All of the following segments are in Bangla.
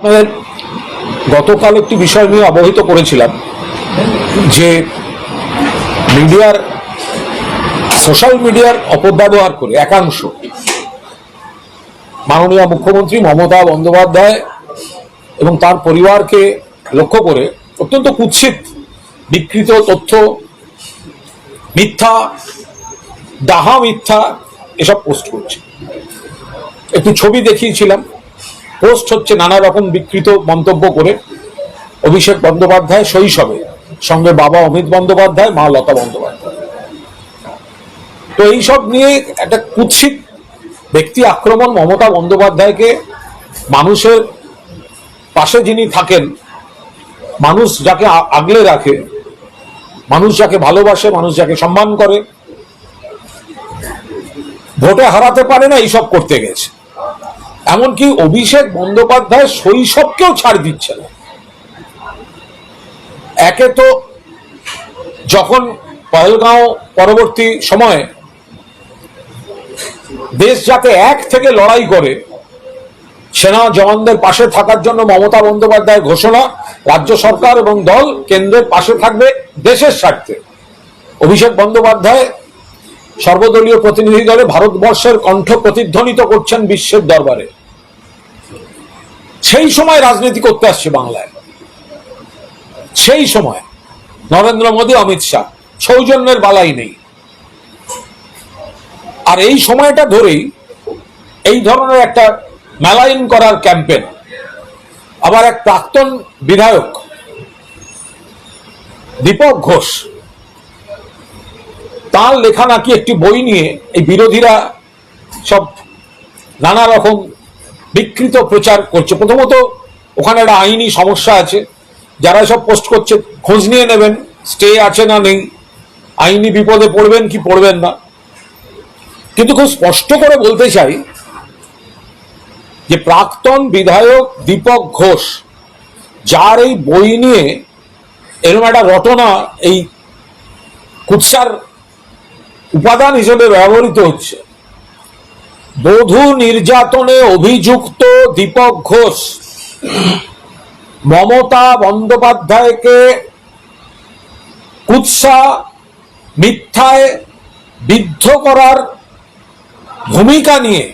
আপনাদের গতকাল একটি বিষয় নিয়ে অবহিত করেছিলাম যে মিডিয়ার, সোশ্যাল মিডিয়ার অপব্যবহার করে একাংশ মাননীয় মুখ্যমন্ত্রী মমতা বন্দ্যোপাধ্যায় এবং তার পরিবারকে লক্ষ্য করে অত্যন্ত কুৎসিত, বিকৃত তথ্য, মিথ্যা, ডাহা মিথ্যা এসব পোস্ট করছে। একটু ছবি দেখিয়েছিলাম। পোস্ট হচ্ছে নানা রকম বিকৃত মন্তব্য করে। অভিষেক বন্দ্যোপাধ্যায় শৈশবে। সঙ্গে বাবা অমিত বন্দ্যোপাধ্যায়, মা লতা বন্দ্যোপাধ্যায়। তো এইসব নিয়ে একটা কুৎসিত ব্যক্তি আক্রমণ মমতা বন্দ্যোপাধ্যায়কে মানুষের পাশে যিনি থাকেন, মানুষ যাকে আগলে রাখে, মানুষ যাকে ভালোবাসে, মানুষ যাকে সম্মান করে, ভোটে হারাতে পারে না, এইসব করতে গেছে। এমনকি অভিষেক বন্দ্যোপাধ্যায় শৈশবকেও ছাড় দিচ্ছে না। একে তো যখন পহলগাঁও পরবর্তী সময়ে দেশ যাতে এক থেকে লড়াই করে, সেনা জওয়ানদের পাশে থাকার জন্য মমতা বন্দ্যোপাধ্যায় ঘোষণা, রাজ্য সরকার এবং দল কেন্দ্রের পাশে থাকবে দেশের স্বার্থে। অভিষেক বন্দ্যোপাধ্যায় সর্বদলীয় প্রতিনিধি দলে ভারতবর্ষের কণ্ঠ প্রতিধ্বনিত করছেন বিশ্বের দরবারে। সেই সময় রাজনীতি করতে আসছে বাংলায়। সেই সময় নরেন্দ্র মোদী, অমিত শাহ, সৌজন্যের বালাই নেই। আর এই সময়টা ধরেই এই ধরনের একটা মেলাইন করার ক্যাম্পেন আবার এক প্রাক্তন বিধায়ক, দীপক ঘোষ, তার লেখা নাকি একটি বই নিয়ে এই বিরোধীরা সব নানা রকম বিকৃত প্রচার করছে। প্রথমত, ওখানে একটা আইনি সমস্যা আছে। যারা সব পোস্ট করছে, খোঁজ নিয়ে নেবেন, স্টে আছে না নেই। আইনি বিপদে পড়বেন কি পড়বেন না। কিন্তু খুব স্পষ্ট করে বলতে চাই যে, প্রাক্তন বিধায়ক দীপক ঘোষ, যার এই বই নিয়ে এরকম একটা রটনা, এই কুৎসার উপাদান হিসেবে ব্যবহৃত হচ্ছে। বধূ নির্যাতনে অভিযুক্ত দীপক ঘোষ। মমতা বন্দ্যোপাধ্যায়কে কুৎসা, মিথ্যায় বিদ্ধ করার ভূমিকা নিয়ে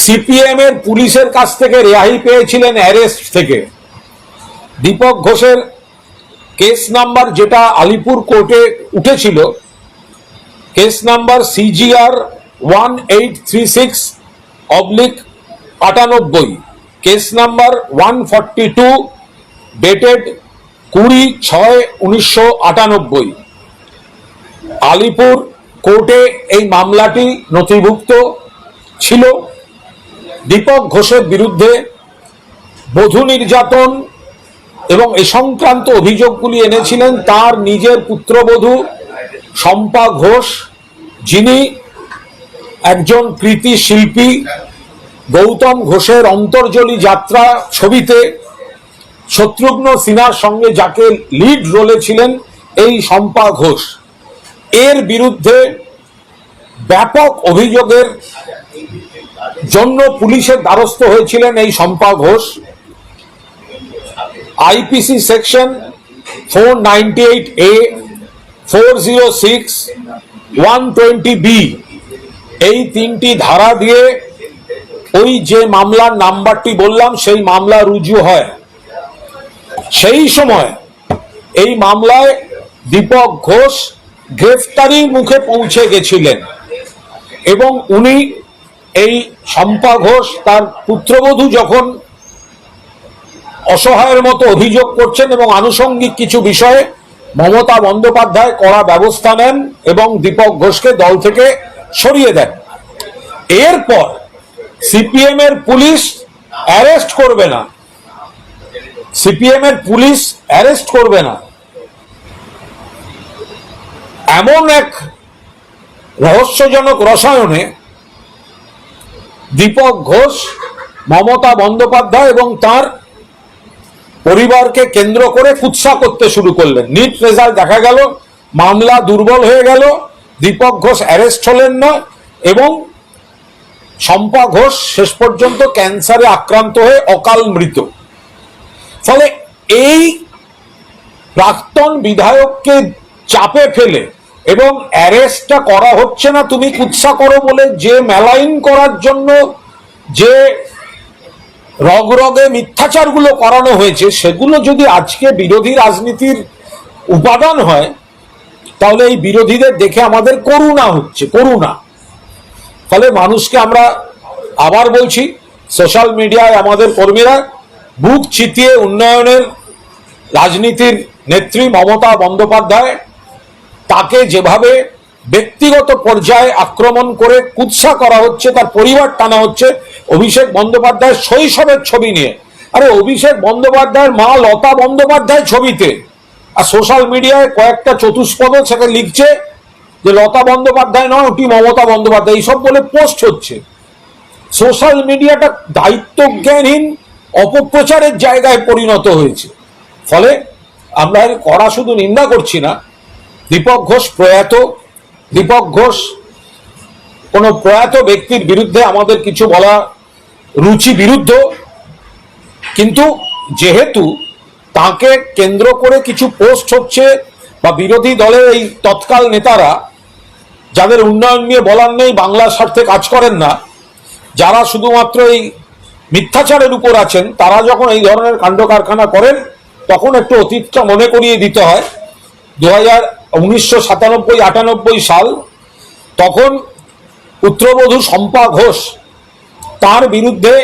সিপিএম এর পুলিশের কাছ থেকে রেহাই পেয়েছিলেন অ্যারেস্ট থেকে। দীপক ঘোষের কেস নাম্বার যেটা আলিপুর কোর্টে উঠেছিল, case number CGR one eight three six oblique আটানব্বই। Case number one forty two dated কুড়ি ছয় উনিশশো আটানব্বই। আলিপুর কোর্টে এই মামলাটি নথিভুক্ত ছিল। দীপক ঘোষের বিরুদ্ধে বধূ নির্যাতন এবং এ সংক্রান্ত অভিযোগগুলি এনেছিলেন তার নিজের পুত্রবধূ শম্পা ঘোষ, যিনি একজন কৃতি শিল্পী গৌতম ঘোষের অন্তর্জলি যাত্রা ছবিতে শত্রুঘ্ন সিনহার সঙ্গে যাকে লিড রোলে ছিলেন এই শম্পা ঘোষ। এর বিরুদ্ধে ব্যাপক অভিযোগের জন্য পুলিশের দ্বারস্থ হয়েছিলেন এই Shampa Ghosh. IPC section four ninety eight A four zero six one twenty B এই তিনটি ধারা দিয়ে ওই যে মামলার নাম্বারটি বললাম, সেই মামলা রুজু হয়। সেই সময় এই মামলায় দীপক ঘোষ গ্রেফতারির মুখে পৌঁছে গেছিলেন এবং উনি এই শম্পা ঘোষ, তার পুত্রবধূ যখন অসহায়ের মতো অভিযোগ করছেন এবং আনুষঙ্গিক কিছু বিষয়ে মমতা বন্দ্যোপাধ্যায় কড়া ব্যবস্থা নেন এবং দীপক ঘোষকে দল থেকে সরিয়ে দেন। এরপর সিপিএম এর পুলিশ অ্যারেস্ট করবে না। সিপিএম এর পুলিশ অ্যারেস্ট করবে না। এমন এক রহস্যজনক রসায়নে দীপক ঘোষ, মমতা বন্দ্যোপাধ্যায় এবং তার পরিবারকে কেন্দ্র করে কুৎসা করতে শুরু করলেন। নিট রেজাল্ট দেখা গেল, মামলা দুর্বল হয়ে গেল। দীপক ঘোষ অ্যারেস্ট হলেন না এবং শম্পা ঘোষ শেষ পর্যন্ত ক্যান্সারে আক্রান্ত হয়ে অকাল মৃত। ফলে এই প্রাক্তন বিধায়ককে চাপে ফেলে এবং অ্যারেস্টটা করা হচ্ছে না, তুমি কুৎসা করো বলে যে মেলাইন করার জন্য যে রগরগে মিথ্যাচারগুলো করানো হয়েছে, সেগুলো যদি আজকে বিরোধী রাজনীতির উপাদান হয় তাহলে এই বিরোধীদের দেখে আমাদের করুণা হচ্ছে, করুণা। ফলে মানুষকে আমরা আবার বলছি, সোশ্যাল মিডিয়ায় আমাদের কর্মীরা বুক চিতিয়ে উন্নয়নের রাজনীতির নেত্রী মমতা বন্দ্যোপাধ্যায় তাকে যেভাবে ব্যক্তিগত পর্যায়ে আক্রমণ করে কুৎসা করা হচ্ছে, তার পরিবার টানা হচ্ছে, অভিষেক বন্দ্যোপাধ্যায়ের শৈশবের ছবি নিয়ে। আরে অভিষেক বন্দ্যোপাধ্যায়ের মা লতা বন্দ্যোপাধ্যায় ছবিতে। আর সোশ্যাল মিডিয়ায় কয়েকটা চতুষ্পদ সেটা লিখছে যে লতা বন্দ্যোপাধ্যায় নয়, ওটি মমতা বন্দ্যোপাধ্যায় এইসব বলে পোস্ট হচ্ছে। সোশ্যাল মিডিয়াটা দায়িত্বজ্ঞানহীন, অপপ্রচারের জায়গায় পরিণত হয়েছে। ফলে আমরা কড়া শুধু নিন্দা করছি না, দীপক ঘোষ প্রয়াত, দীপক ঘোষ কোনো প্রয়াত ব্যক্তির বিরুদ্ধে আমাদের কিছু বলা রুচি বিরুদ্ধ কিন্তু যেহেতু তাকে কেন্দ্র করে কিছু পোস্ট হচ্ছে বা বিরোধী দলের এই তৎকাল নেতারা, যাদের উন্নয়ন নিয়ে বলার নেই, বাংলার স্বার্থে কাজ করেন না, যারা শুধুমাত্র এই মিথ্যাচারের উপর আছেন, তারা যখন এই ধরনের কাণ্ড কারখানা করেন, তখন একটু অতীতটা মনে করিয়ে দিতে হয়। দু হাজার উনিশশো সাতানব্বই, আটানব্বই সাল, তখন পুত্রবধূ শম্পা ঘোষ তার বিরুদ্ধে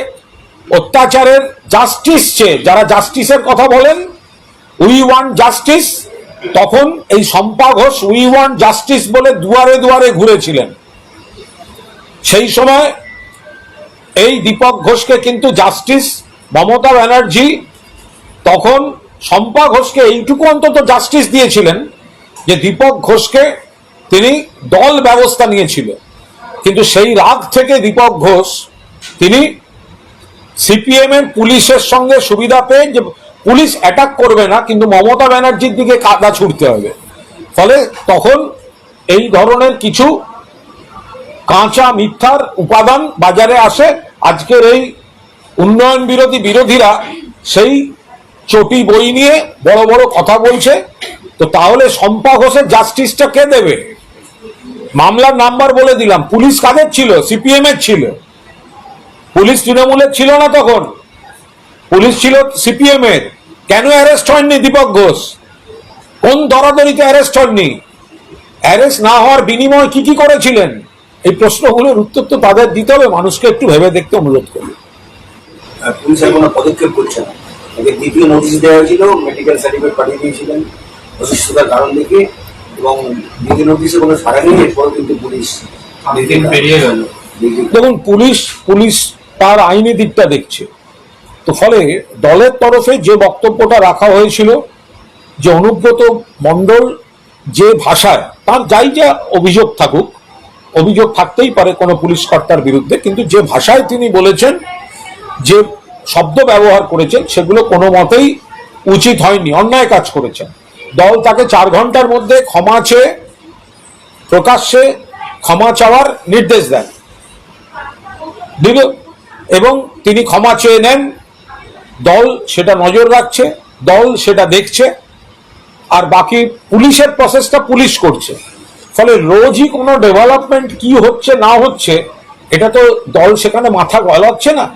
অত্যাচারের জাস্টিস চেয়ে, যারা জাস্টিসের কথা বলেন উই ওয়ান জাস্টিস তখন এই Shampa Ghosh we want justice বলে দুয়ারে দুয়ারে ঘুরেছিলেন। সেই সময় এই দীপক ঘোষকে কিন্তু জাস্টিস মমতা ব্যানার্জি তখন শম্পা ঘোষকে এইটুকু অন্তত জাস্টিস দিয়েছিলেন যে দীপক ঘোষকে তিনি দল ব্যবস্থা নিয়েছিল। কিন্তু সেই রাগ থেকে দীপক ঘোষ তিনি সিপিএম এর পুলিশের সঙ্গে সুবিধা পেয়ে যে পুলিশ অ্যাটাক করবে না, কিন্তু মমতা ব্যানার্জির দিকে কাদা ছুটতে হবে। ফলে তখন এই ধরনের কিছু কাঁচা মিথ্যার উপাদান বাজারে আসে। আজকের এই উন্নয়ন বিরোধী বিরোধীরা সেই চটি বই নিয়ে বড় বড় কথা বলছে। তো তাহলে শম্পা ঘোষের জাস্টিসটা কে দেবে? মামলার নাম্বার বলে দিলাম। পুলিশ কাদের ছিল? সিপিএম এর ছিল। পুলিশ তৃণমূলের ছিল না তখন। পুলিশ ছিল সিপিএম এর কেন অ্যারেস্ট হয়নি দীপক ঘোষ? কোন দরাদরিতে অ্যারেস্ট হননি অ্যারেস্ট না হওয়ার বিনিময়ে কি কি করেছিলেন? এই প্রশ্নগুলোর উত্তর তো তাদের দিতে হবে মানুষকে একটু ভেবে দেখতে অনুরোধ করি। কোনো পদক্ষেপ করছে না। ওকে দ্বিতীয় নোটিশ দেওয়া হয়েছিল মেডিকেল সার্টিফিকেট পাঠিয়ে দিয়েছিলেন অসুস্থতার কারণ দেখে এবং দ্বিতীয় নোটিশে কোনো সাড়া নেই এরপরও কিন্তু পুলিশ দিন পেরিয়ে গেল। দেখুন পুলিশ পুলিশ তার আইনি দিকটা দেখছে। তো ফলে দলের তরফে যে বক্তব্যটা রাখা হয়েছিল, যে অনুব্রত মণ্ডল যে ভাষায়, তার যাই যা অভিযোগ থাকুক, অভিযোগ থাকতেই পারে কোনো পুলিশ কর্তার বিরুদ্ধে, কিন্তু যে ভাষায় তিনি বলেছেন, যে শব্দ ব্যবহার করেছেন, সেগুলো কোনো মতেই উচিত হয়নি, অন্যায় কাজ করেছেন। দল তাকে চার ঘণ্টার মধ্যে ক্ষমা চেয়ে, প্রকাশ্যে ক্ষমা চাওয়ার নির্দেশ দেন দিল এবং তিনি ক্ষমা চেয়ে নেন। দল সেটা নজর রাখছে দল সেটা দেখছে আর বাকি পুলিশের প্রসেসটা পুলিশ করছে। ফলে রোজই কোনো ডেভেলপমেন্ট কি হচ্ছে না হচ্ছে এটা তো দল সেখানে মাথা গলাচ্ছে না।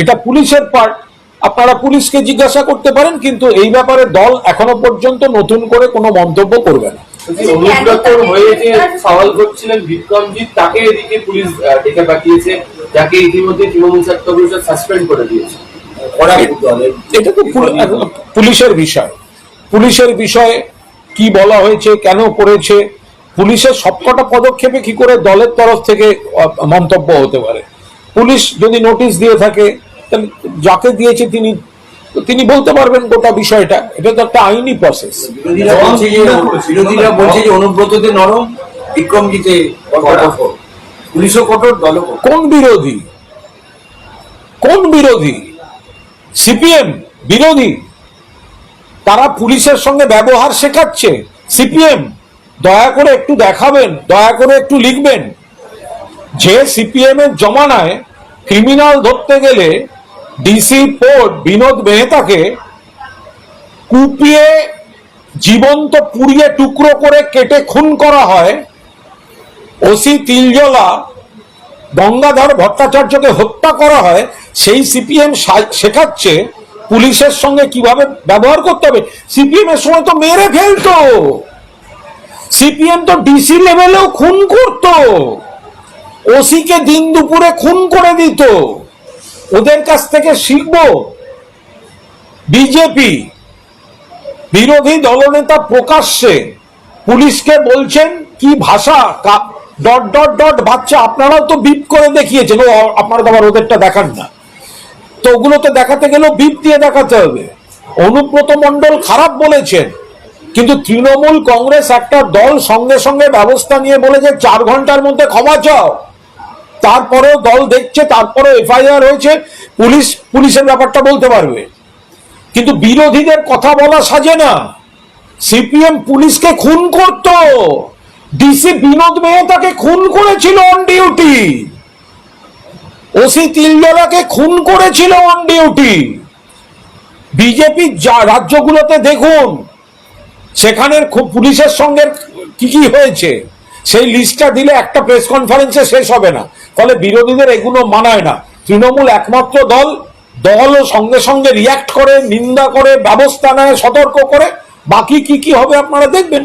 এটা পুলিশের পার্ট আপনারা পুলিশকে জিজ্ঞাসা করতে পারেন কিন্তু এই ব্যাপারে দল এখনও পর্যন্ত নতুন করে কোনো মন্তব্য করবে না। বলছি, অনুব্রতর হয়ে যে সওয়াল করছিলেন বিক্রমজিৎ তাকে এদিকে পুলিশ ডেকে পাঠিয়েছে। যাকে ইতিমধ্যে তৃণমূল ছাত্র পরিষদ সাসপেন্ড করে দিয়েছে। এটা তো পুলিশের বিষয়। পুলিশের বিষয়ে কি বলা হয়েছে কেন করেছে পুলিশের সবকটা পদক্ষেপে কি করে দলের তরফ থেকে মন্তব্য হতে পারে। পুলিশ যদি নোটিশ দিয়ে থাকে তাহলে যাকে দিয়েছে তিনি তিনি বলতে পারবেন গোটা বিষয়টা। এটা তো একটা আইনি প্রসেস বিরোধীরা বলছে যে অনুব্রততে নরম বিক্রমজিতে পুলিশও কঠোর কঠোর কোন বিরোধী? কোন বিরোধী? সিপিএম বিরোধী? তারা পুলিশের সঙ্গে ব্যবহার শেখাচ্ছে। সিপিএম, দয়া করে একটু দেখাবেন, দয়া করে একটু লিখবেন। যে সিপিএম এর জমানায় ক্রিমিনাল ধরতে গেলে ডিসি পোর্ট বিনোদ মেহতাকে কুপিয়ে জীবন্ত পুড়িয়ে টুকরো করে কেটে খুন করা হয় ওসি তিলজলা গঙ্গাধর ভট্টাচার্যকে হত্যা করা হয়, সেই সিপিএম শেখাচ্ছে পুলিশের সঙ্গে কীভাবে ব্যবহার করতে হবে। সিপিএম এর সময় তো মেরে ফেলতো। সিপিএম তো ডিসি লেভেলেও খুন করতো। ওসিকে দিন দুপুরে খুন করে দিত। ওদের কাছ থেকে শিখব। বিজেপি বিরোধী দলনেতা প্রকাশ্যে পুলিশকে বলছেন, কি ভাষা ডট ডট ডট, বাচ্চা, আপনারাও তো বিপ করে দেখিয়েছেন। ও, আপনারা তো আবার ওদেরটা দেখান না। তো ওগুলো তো দেখাতে গেলেও বিপ দিয়ে দেখাতে হবে। অনুব্রত মণ্ডল খারাপ বলেছেন, কিন্তু তৃণমূল কংগ্রেস একটা দল সঙ্গে সঙ্গে ব্যবস্থা নিয়ে বলেছে চার ঘণ্টার মধ্যে ক্ষমা চাও। তারপরেও দল দেখছে, তারপরেও এফআইআর হয়েছে, পুলিশ, পুলিশের ব্যাপারটা বলতে পারবে। কিন্তু বিরোধীদের কথা বলা সাজে না। সিপিএম পুলিশকে খুন করত। ডিসি বিনোদ মেহতাকে খুন করেছিল অন ডিউটি ওসি তিলজলাকে খুন করেছিল অন ডিউটি বিজেপি যা রাজ্যগুলোতে দেখুন, সেখানের খুব পুলিশের সঙ্গে কি কি হয়েছে, সেই লিস্টটা দিলে একটা প্রেস কনফারেন্সে শেষ হবে না। ফলে বিরোধীদের এগুলো মানায় না। তৃণমূল একমাত্র দল দল সঙ্গে সঙ্গে রিয়াক্ট করে, নিন্দা করে, ব্যবস্থা নেয়, সতর্ক করে। বাকি কি কি হবে আপনারা দেখবেন।